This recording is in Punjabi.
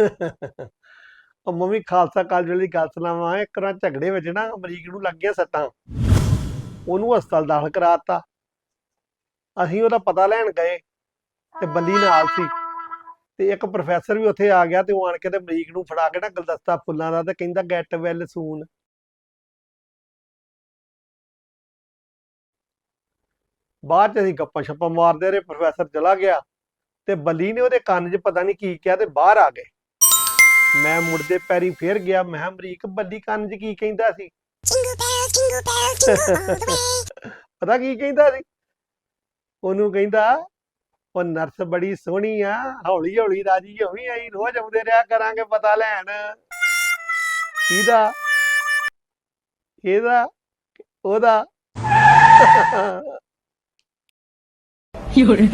ਉਹ ਮੰਮੀ ਖਾਲਸਾ ਕਾਲਜ ਵਾਲੀ ਗੱਲ ਸੁਣਾਵਾਂ, ਇੱਕ ਰਾਂ ਝਗੜੇ ਵਿੱਚ ਨਾ ਅਮਰੀਕ ਨੂੰ ਲੱਗ ਗਿਆ ਸੱਟਾਂ। ਉਹਨੂੰ ਹਸਪਤਾਲ ਦਾਖਲ ਕਰਾਤਾ। ਅਸੀਂ ਉਹਦਾ ਪਤਾ ਲੈਣ ਗਏ ਤੇ ਬੱਲੀ ਨਾਲ ਸੀ। ਤੇ ਇੱਕ ਪ੍ਰੋਫੈਸਰ ਵੀ ਉੱਥੇ ਆ ਗਿਆ ਤੇ ਉਹ ਆਣ ਕੇ ਤੇ ਅਮਰੀਕ ਨੂੰ ਫੜਾ ਕੇ ਨਾ ਗੁਲਦਸਤਾ ਫੁੱਲਾਂ ਦਾ ਤੇ ਕਹਿੰਦਾ ਗੈਟ ਵੈਲ ਸੂਨ ਬਾਅਦ ਚ ਅਸੀਂ ਗੱਪਾਂ ਛੱਪਾਂ ਮਾਰਦੇ ਰਹੇ ਪ੍ਰੋਫੈਸਰ ਚਲਾ ਗਿਆ ਤੇ ਬਲੀ ਨੇ ਉਹਦੇ ਕੰਨ 'ਚ ਪਤਾ ਨਹੀਂ ਕੀ ਕਿਹਾ ਤੇ ਬਾਹਰ ਆ ਗਏ। ਮੈਂ ਮੁੜਦੇ ਪੈਰੀ ਫੇਰ ਗਿਆ ਮੈਂ ਕਿਹਾ, ਅਮਰੀਕ ਬੱਲੀ ਕੰਨ 'ਚ ਕੀ ਕਹਿੰਦਾ ਸੀ? Jingle bells, jingle bells, jingle all the way. ਪਤਾ ਕੀ ਕਹਿੰਦਾ ਸੀ? ਉਹਨੂੰ ਕਹਿੰਦਾ ਉਹ ਨਰਸ ਬੜੀ ਸੋਹਣੀ ਆ ਹੌਲੀ ਹੌਲੀ ਰਾਜੀ ਹੋਈ ਆਈ ਰੋਜ਼ ਆਉਂਦੇ ਰਿਹਾ ਕਰਾਂਗੇ ਪਤਾ ਲੈਣ। ਇਹਦਾ ਇਹਦਾ ਉਹਦਾ। 有人，